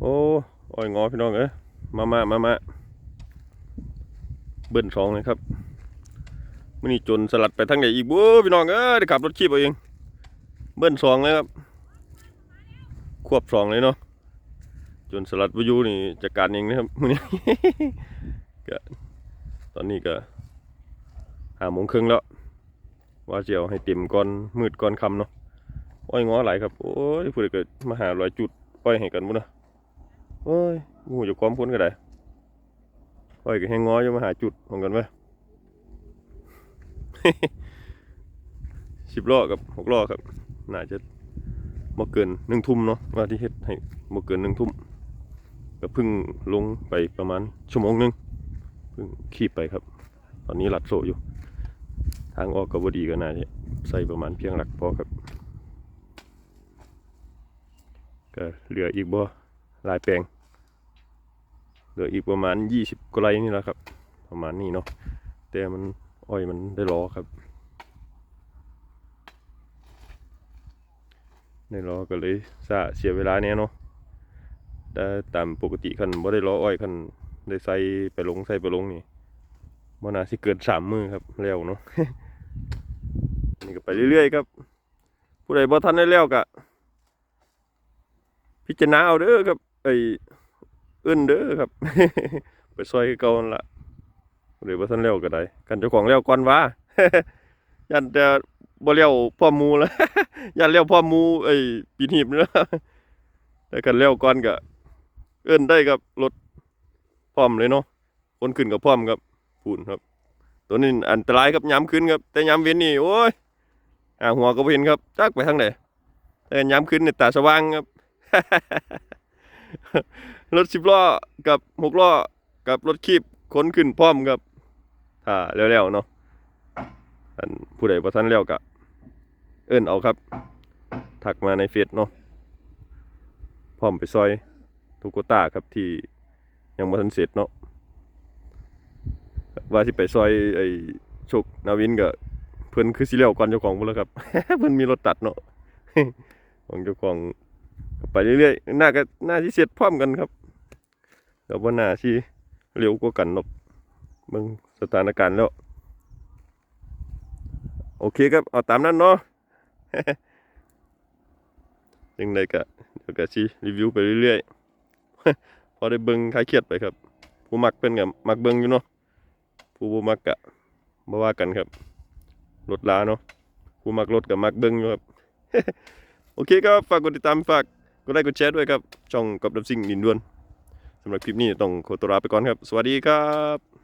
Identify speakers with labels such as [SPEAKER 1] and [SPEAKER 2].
[SPEAKER 1] โอ้อ้อยงอพี่น้องเอ้ยมามามามาเบิ้ลสองเลยครับมันนี่จนสลัดไปทางไหนอีกบ้พี่น้องเอ้ยได้ขับรถขีบเอาเอง เบิ้ลสองเลยครับ ควบสองเลยเนาะจนสลัดวิยูนี่จัดการเองนะครับมื้อนี้ก็ตอนนี้ก็ห้าโมงครึ่งแล้ว ว่าเจะเอาให้เต็มก่อนมืดก่อนค่ำเนาะอ้อยง้อหลครับ โอ้ยผู้ใดเกิดมาหารอยจุดอ้อยให้กันบุนะ โอ้ยงูจะความพ้นก็ได้อ้อยก็ให้ง้อจะมาหาจุดของกันไว้สิบล้อกับหกล้อครับ น่าจะบ่เกินหนึ่งทุ่มเนาะว่าที่เฮ็ดให้บ่เกินหนึ่งทุ่มก็เพิ่งลงไปประมาณชั่วโมงหนึงเพิ่งขีบไปครับ ตอนนี้หลัดโซอยู่ ทางออกก็บ่ดีก็น่าจะใส่ประมาณเพียงหลักพอครับ ก็เหลืออีกบ่หลายแปลง เหลืออีกประมาณยี่สิบกว่าไร่นี่แหละครับ ประมาณนี้เนาะแต่มันอ้อยมันได้รอครับได้รอก็เลยซาเสียเวลาเนี่ยเนาะแต่ตามปกติคันบ่ได้รออ้อยคันได้ใส่ไปลงใส่ไปลงนี่บ่น่าสิเกินสามมือครับแล้วเนาะนี่ก็ไปเรื่อยๆครับ ผู้ใดบ่ทันได้แล้วก็พิจารณาเอาเด้อครับไอ อื้นเด้อครับ ไปซอยคือเก่านั่นละเดี๋ยวว่าท่านเลี้ยวก็ได้กันเจ้าของเลี้ยวก่อนว่ายันแต่บ่เลี้ยวพ่อมูแล้วยันเลี้ยวพ่อมูไอ้ปีนหีบเนาะแต่กันเลี้ยวก่อนก็เอื้นได้ครับรถพร้อมเลยเนาะคนขึ้นกับพร้อมครับพูนครับ ตัวนี้อันตรายครับยามขึ้นครับ แต่ยามเว้นนี่โอ้ยหาหัวก็เห็นครับจักไปทางไหนแต่ยามขึ้นในตาสว่างครับ รถสิบล้อกับหกล้อกับรถคีบขนขึ้นพร้อมกับถ้าแล้วๆเนาะอันผู้ใดบ่ทันแล้วก็เอิ้นเอาครับทักมาในเฟซเนาะพร้อมไปซอยทุกโกตาครับที่ยังบ่ทันเสร็จเนาะว่าสิไปซอยไอ้โชคนาวินก็เพิ่นคือสิแล้วก่อนเจ้าของพุ่นแล้วครับ เพิ่นมีรถตัดเนาะของเจ้าของไปเรื่อยๆน่าก็น่าที่เสร็จพร้อมกันครับ แต่ว่าน่าที่เร็วกว่ากันหรอกเบิ่งสถานการณ์แล้ว โอเคครับ เอาตามนั้นเนาะยังไงก็เดี๋ยวก็ชีรีวิวไปเรื่อยๆ พอได้เบิ่งคลายเครียดไปครับ ผู้มักเป็นกับมักเบิ่งอยู่เนาะผู้บ่มักกะบ่ว่ากันครับรถลาเนาะผู้มักรถกับมักเบิ่งอยู่ครับ โอเคครับฝากกดติดตามฝากกดไลค์กดแชร์ด้วยครับช่องกับดับสิ่งดินดวนำหรับคลิปนี้ต้องขอตัวลาไปก่อนครับ สวัสดีครับ